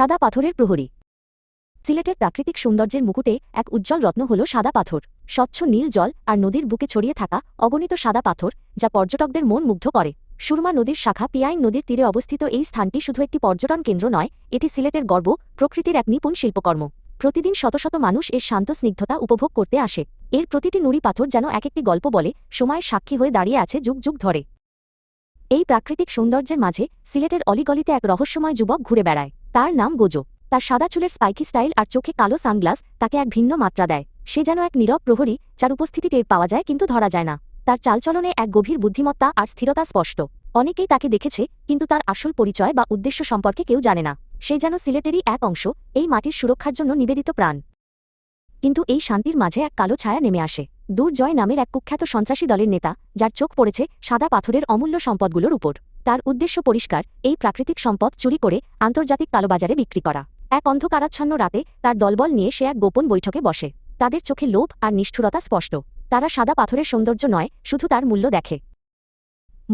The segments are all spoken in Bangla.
সাদা পাথরের প্রহরী। সিলেটের প্রাকৃতিক সৌন্দর্যের মুকুটে এক উজ্জ্বল রত্ন হল সাদা পাথর। স্বচ্ছ নীল জল আর নদীর বুকে ছড়িয়ে থাকা অগণিত সাদা পাথর, যা পর্যটকদের মন মুগ্ধ করে। সুরমা নদীর শাখা পিয়াইন নদীর তীরে অবস্থিত এই স্থানটি শুধু একটি পর্যটন কেন্দ্র নয়, এটি সিলেটের গর্ব, প্রকৃতির এক নিপুণ শিল্পকর্ম। প্রতিদিন শত শত মানুষ এর শান্ত স্নিগ্ধতা উপভোগ করতে আসে। এর প্রতিটি নুড়ি পাথর যেন এক একটি গল্প বলে, সময়ের সাক্ষী হয়ে দাঁড়িয়ে আছে যুগ যুগ ধরে। এই প্রাকৃতিক সৌন্দর্যের মাঝে সিলেটের অলিগলিতে এক রহস্যময় যুবক ঘুরে বেড়ায়। তার নাম গোজো। তার সাদা চুলের স্পাইকি স্টাইল আর চোখে কালো সানগ্লাস তাকে এক ভিন্ন মাত্রা দেয়। সে যেন এক নীরব প্রহরী যার উপস্থিতি টের পাওয়া যায় কিন্তু ধরা যায় না। তার চালচলনে এক গভীর বুদ্ধিমত্তা আর স্থিরতা স্পষ্ট। অনেকেই তাকে দেখেছে, কিন্তু তার আসল পরিচয় বা উদ্দেশ্য সম্পর্কে কেউ জানে না। সে যেন সিলেটেরই এক অংশ, এই মাটির সুরক্ষার জন্য নিবেদিত প্রাণ। কিন্তু এই শান্তির মাঝে এক কালো ছায়া নেমে আসে। দুর্জয় নামের এক কুখ্যাত সন্ত্রাসী দলের নেতা, যার চোখ পড়েছে সাদা পাথরের অমূল্য সম্পদগুলোর উপর। তার উদ্দেশ্য পরিষ্কার, এই প্রাকৃতিক সম্পদ চুরি করে আন্তর্জাতিক কালোবাজারে বিক্রি করা। এক অন্ধকারাচ্ছন্ন রাতে তার দলবল নিয়ে সে এক গোপন বৈঠকে বসে। তাদের চোখে লোভ আর নিষ্ঠুরতা স্পষ্ট। তারা সাদা পাথরের সৌন্দর্য নয়, শুধু তার মূল্য দেখে।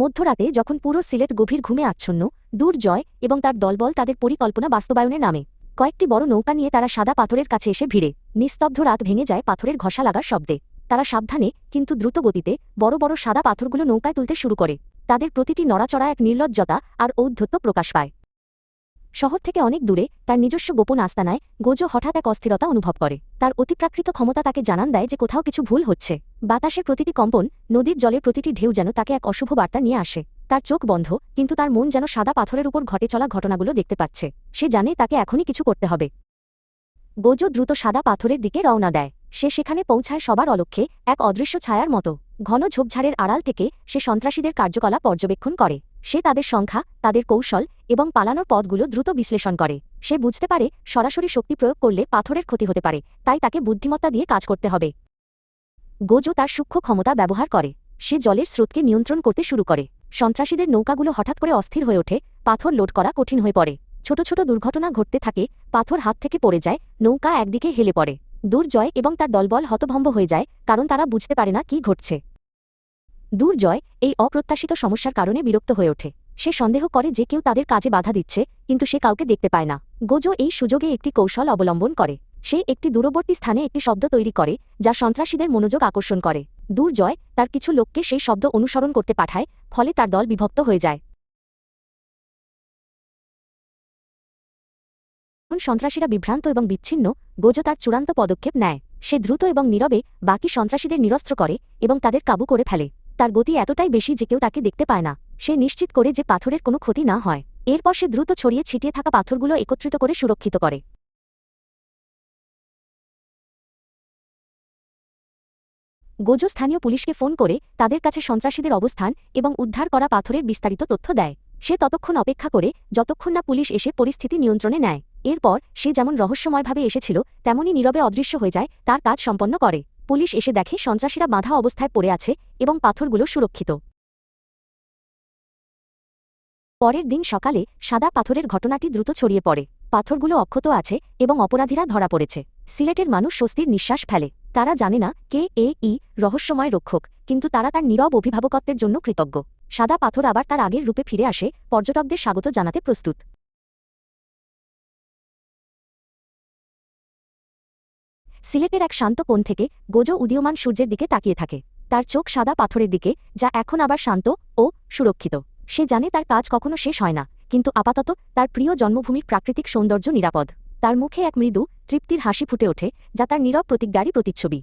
মধ্যরাতে যখন পুরো সিলেট গভীর ঘুমে আচ্ছন্ন, দুর্জয় এবং তার দলবল তাদের পরিকল্পনা বাস্তবায়নে নামে। কয়েকটি বড় নৌকা নিয়ে তারা সাদা পাথরের কাছে এসে ভিড়ে। নিস্তব্ধ রাত ভেঙে যায় পাথরের ঘষা লাগার শব্দে। তারা সাবধানে, কিন্তু দ্রুত গতিতে বড় বড় সাদা পাথরগুলো নৌকায় তুলতে শুরু করে। তাদের প্রতিটি নড়াচড়া এক নির্লজ্জতা আর ঔদ্ধত্য প্রকাশ পায়। শহর থেকে অনেক দূরে, তার নিজস্ব গোপন আস্তানায়, গোজো হঠাৎ এক অস্থিরতা অনুভব করে। তার অতিপ্রাকৃত ক্ষমতা তাকে জানান দেয় যে কোথাও কিছু ভুল হচ্ছে। বাতাসের প্রতিটি কম্পন, নদীর জলের প্রতিটি ঢেউ যেন তাকে এক অশুভ বার্তা নিয়ে আসে। তার চোখ বন্ধ, কিন্তু তার মন যেন সাদা পাথরের উপর ঘটে চলা ঘটনাগুলো দেখতে পাচ্ছে। সে জানে তাকে এখনই কিছু করতে হবে। গোজো দ্রুত সাদা পাথরের দিকে রওনা দেয়। সে সেখানে পৌঁছায় সবার অলক্ষ্যে এক অদৃশ্য ছায়ার মতো। ঘন ঝোপঝাড়ের আড়াল থেকে সে সন্ত্রাসীদের কার্যকলাপ পর্যবেক্ষণ করে। সে তাদের সংখ্যা, তাদের কৌশল এবং পালানোর পথগুলো দ্রুত বিশ্লেষণ করে। সে বুঝতে পারে সরাসরি শক্তি প্রয়োগ করলে পাথরের ক্ষতি হতে পারে, তাই তাকে বুদ্ধিমত্তা দিয়ে কাজ করতে হবে। গোজো তার সূক্ষ্ম ক্ষমতা ব্যবহার করে। সে জলের স্রোতকে নিয়ন্ত্রণ করতে শুরু করে। সন্ত্রাসীদের নৌকাগুলো হঠাৎ করে অস্থির হয়ে ওঠে, পাথর লোড করা কঠিন হয়ে পড়ে। ছোট ছোট দুর্ঘটনা ঘটতে থাকে, পাথর হাত থেকে পড়ে যায়, নৌকা একদিকে হেলে পড়ে। দুর্জয় এবং তার দলবল হতভম্ব হয়ে যায়, কারণ তারা বুঝতে পারে না কি ঘটছে। দুর্জয় এই অপ্রত্যাশিত সমস্যার কারণে বিরক্ত হয়ে ওঠে। সে সন্দেহ করে যে কেউ তাদের কাজে বাধা দিচ্ছে, কিন্তু সে কাউকে দেখতে পায় না। গোজো এই সুযোগে একটি কৌশল অবলম্বন করে। সে একটি দূরবর্তী স্থানে একটি শব্দ তৈরি করে, যা সন্ত্রাসীদের মনোযোগ আকর্ষণ করে। দুর্জয় তার কিছু লোককে সেই শব্দ অনুসরণ করতে পাঠায়, ফলে তার দল বিভক্ত হয়ে যায়। যখন সন্ত্রাসীরা বিভ্রান্ত এবং বিচ্ছিন্ন গোজো তার চূড়ান্ত পদক্ষেপ নেয়। সে দ্রুত এবং নীরবে বাকি সন্ত্রাসীদের নিরস্ত্র করে এবং তাদের কাবু করে ফেলে। তার গতি এতটাই বেশি যে কেউ তাকে দেখতে পায় না। সে নিশ্চিত করে যে পাথরের কোনো ক্ষতি না হয়। এরপর সে দ্রুত ছড়িয়ে ছিটিয়ে থাকা পাথরগুলো একত্রিত করে সুরক্ষিত করে। গোজো স্থানীয় পুলিশকে ফোন করে তাদের কাছে সন্ত্রাসীদের অবস্থান এবং উদ্ধার করা পাথরের বিস্তারিত তথ্য দেয়। সে ততক্ষণ অপেক্ষা করে যতক্ষণ না পুলিশ এসে পরিস্থিতি নিয়ন্ত্রণে নেয়। এরপর সে যেমন রহস্যময়ভাবে এসেছিল, তেমনই নীরবে অদৃশ্য হয়ে যায়, তার কাজ সম্পন্ন করে। পুলিশ এসে দেখে সন্ত্রাসীরা বাধা অবস্থায় পড়ে আছে এবং পাথরগুলো সুরক্ষিত। পরের দিন সকালে সাদা পাথরের ঘটনাটি দ্রুত ছড়িয়ে পড়ে। পাথরগুলো অক্ষত আছে এবং অপরাধীরা ধরা পড়েছে। সিলেটের মানুষ স্বস্তির নিঃশ্বাস ফেলে। তারা জানে না কে, এ, ই, রহস্যময় রক্ষক, কিন্তু তারা তার নীরব অভিভাবকত্বের জন্য কৃতজ্ঞ। সাদা পাথর আবার তার আগের রূপে ফিরে আসে। পর্যটকদের স্বাগত জানাতে প্রস্তুত। সিলেটের এক শান্ত কোণ থেকে গোজো উদীয়মান সূর্যের দিকে তাকিয়ে থাকে। তার চোখ সাদা পাথরের দিকে, যা এখন আবার শান্ত ও সুরক্ষিত। সে জানে তার কাজ কখনো শেষ হয় না, কিন্তু আপাতত তার প্রিয় জন্মভূমির প্রাকৃতিক সৌন্দর্য নিরাপদ। তার মুখে এক মৃদু তৃপ্তির হাসি ফুটে ওঠে, যা তার নীরব প্রতিজ্ঞারই প্রতিচ্ছবি।